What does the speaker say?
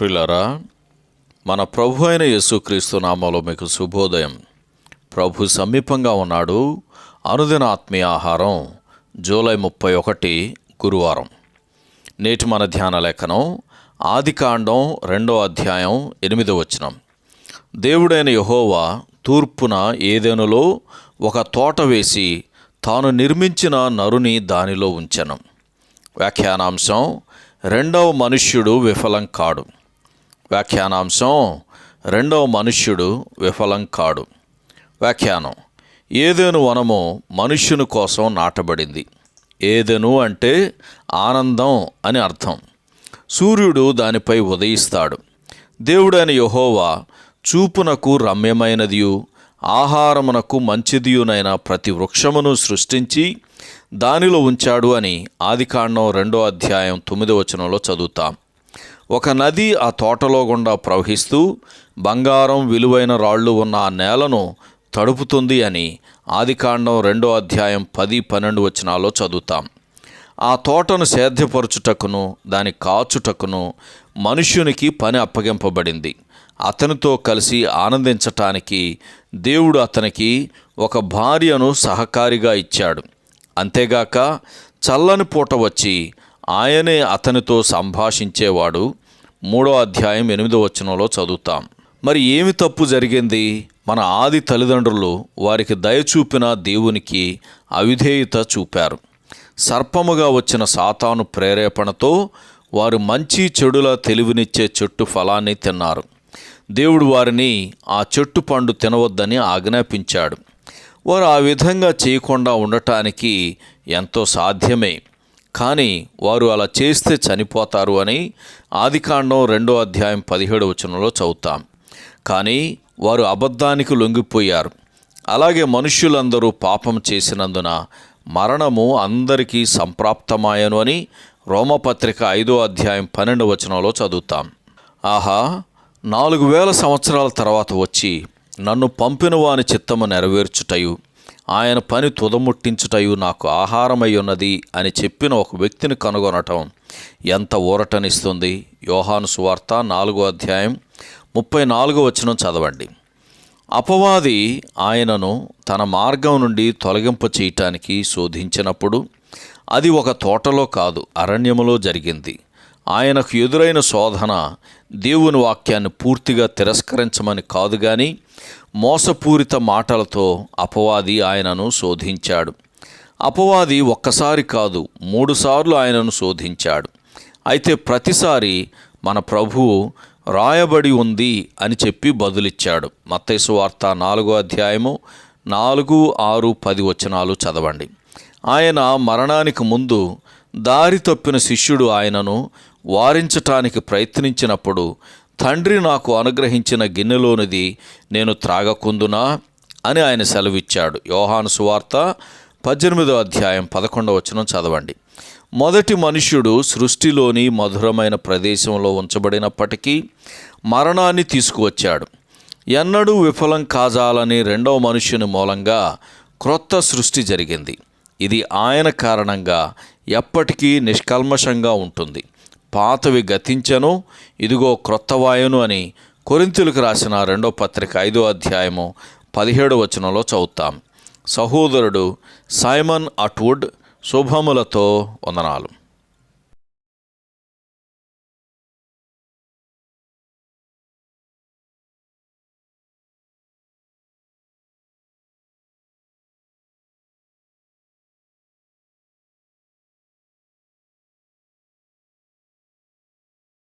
ప్రిలరా మన ప్రభు అయిన యేసుక్రీస్తు నామంలో మీకు శుభోదయం. ప్రభు సమీపంగా ఉన్నాడు. అనుదిన ఆత్మీయ ఆహారం జూలై ముప్పై ఒకటి గురువారం. నేటి మన ధ్యాన లేఖనం ఆదికాండం రెండో అధ్యాయం ఎనిమిదో వచనం. దేవుడైన యహోవా తూర్పున ఏదేనులో ఒక తోట వేసి తాను నిర్మించిన నరుని దానిలో ఉంచను. వ్యాఖ్యానాంశం రెండవ మనుష్యుడు విఫలం కాడు. వ్యాఖ్యానాంశం రెండవ మనుష్యుడు విఫలం కాడు. వ్యాఖ్యానం ఏదేను వనము మనుష్యుని కోసం నాటబడింది. ఏదెను అంటే ఆనందం అని అర్థం. సూర్యుడు దానిపై ఉదయిస్తాడు. దేవుడైన యహోవా చూపునకు రమ్యమైనదియు ఆహారమునకు మంచిదియునైన ప్రతి వృక్షమును సృష్టించి దానిలో ఉంచాడు అని ఆదికాండం రెండో అధ్యాయం తొమ్మిదో వచనంలో చదువుతాం. ఒక నది ఆ తోటలో గుండా ప్రవహిస్తూ బంగారం విలువైన రాళ్ళు ఉన్న ఆ నేలను తడుపుతుంది అని ఆదికాండం రెండో అధ్యాయం పది పన్నెండు వచనాల్లో చదువుతాం. ఆ తోటను సేద్యపరచుటకును దాని కాచుటకును మనుష్యునికి పని అప్పగింపబడింది. అతనితో కలిసి ఆనందించటానికి దేవుడు అతనికి ఒక భార్యను సహకారిగా ఇచ్చాడు. అంతేగాక చల్లని పూట వచ్చి ఆయనే అతనితో సంభాషించేవాడు. మూడో అధ్యాయం ఎనిమిదో వచనంలో చదువుతాం. మరి ఏమి తప్పు జరిగింది? మన ఆది తల్లిదండ్రులు వారికి దయచూపిన దేవునికి అవిధేయత చూపారు. సర్పముగా వచ్చిన సాతాను ప్రేరేపణతో వారు మంచి చెడుల తెలివినిచ్చే చెట్టు ఫలాన్ని తిన్నారు. దేవుడు వారిని ఆ చెట్టు పండు తినవద్దని ఆజ్ఞాపించాడు. వారు ఆ విధంగా చేయకుండా ఉండటానికి ఎంతో సాధ్యమే. కానీ వారు అలా చేస్తే చనిపోతారు అని ఆదికాండం రెండో అధ్యాయం పదిహేడు వచనంలో చదువుతాం. కానీ వారు అబద్ధానికి లొంగిపోయారు. అలాగే మనుష్యులందరూ పాపం చేసినందున మరణము అందరికీ సంప్రాప్తమాయను అని రోమపత్రిక ఐదో అధ్యాయం పన్నెండు వచనంలో చదువుతాం. ఆహా నాలుగు వేల సంవత్సరాల తర్వాత వచ్చి నన్ను పంపిన వాని చిత్తము నెరవేర్చుటయు. ఆయన పని తుదముట్టించుటయు నాకు ఆహారమై ఉన్నది అని చెప్పిన ఒక వ్యక్తిని కనుగొనటం ఎంత ఊరటనిస్తుంది? యోహాను సువార్త నాలుగో అధ్యాయం ముప్పై నాలుగో వచనం చదవండి. అపవాది ఆయనను తన మార్గం నుండి తొలగింప చేయటానికి శోధించినప్పుడు అది ఒక తోటలో కాదు అరణ్యములో జరిగింది. ఆయనకు ఎదురైన శోధన దేవుని వాక్యాన్ని పూర్తిగా తిరస్కరించమని కాదు కానీ మోసపూరిత మాటలతో అపవాది ఆయనను శోధించాడు. అపవాది ఒక్కసారి కాదు మూడుసార్లు ఆయనను శోధించాడు. అయితే ప్రతిసారి మన ప్రభువు రాయబడి ఉంది అని చెప్పి బదులిచ్చాడు. మత్తైసు వార్త నాలుగో అధ్యాయము నాలుగు ఆరు పది వచనాలు చదవండి. ఆయన మరణానికి ముందు దారి తప్పిన శిష్యుడు ఆయనను వారించటానికి ప్రయత్నించినప్పుడు తండ్రి నాకు అనుగ్రహించిన గిన్నెలోనిది నేను త్రాగకుందునా అని ఆయన సెలవిచ్చాడు. యోహాను సువార్త పద్దెనిమిదో అధ్యాయం పదకొండవ వచనం చదవండి. మొదటి మనుష్యుడు సృష్టిలోని మధురమైన ప్రదేశంలో ఉంచబడినప్పటికీ మరణాన్ని తీసుకువచ్చాడు. ఎన్నడూ విఫలం కాజాలని రెండవ మనుష్యుని మూలంగా క్రొత్త సృష్టి జరిగింది. ఇది ఆయన కారణంగా ఎప్పటికీ నిష్కల్మషంగా ఉంటుంది. పాతవి గతించను ఇదిగో క్రొత్త వాయును అని కొరింతులకు రాసిన రెండో పత్రిక ఐదో అధ్యాయము పదిహేడు వచనంలో చదువుతాం. సహోదరుడు సైమన్ అట్వుడ్ శుభములతో వందనాలు.